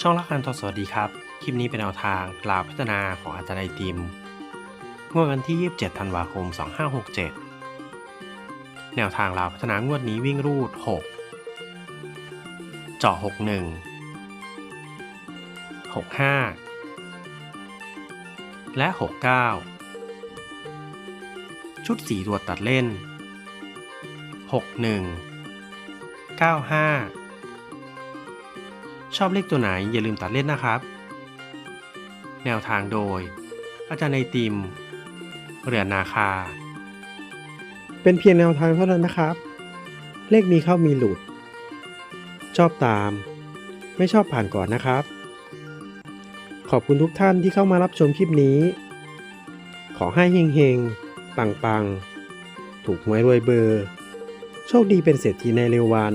ช่องรักการทอสวัสดีครับ คลิปนี้เป็นแนวทางลาวพัฒนาของอาจารย์ไอติมงวดวันที่ 27 ธันวาคม 2567 แนวทางลาวพัฒนางวดนี้วิ่งรูด 6 เจาะ 61 65 และ 69 ชุดสีตัวตัดเล่น 61 95 ชอบเลขตัวไหนอย่าลืมตัดเล่นนะครับ แนวทางโดย อาจารย์ไอติมเรือนนาคา เป็นเพียงแนวทางเท่านั้นนะครับ เลขมีเข้ามีหลุด ชอบตาม ไม่ชอบผ่านก่อนนะครับ ขอบคุณทุกท่านที่เข้ามารับชมคลิปนี้ ขอให้เฮงเฮงๆปังปังๆ ถูกหวยรวยเบอร์ โชคดีเป็นเศรษฐีในเร็ววัน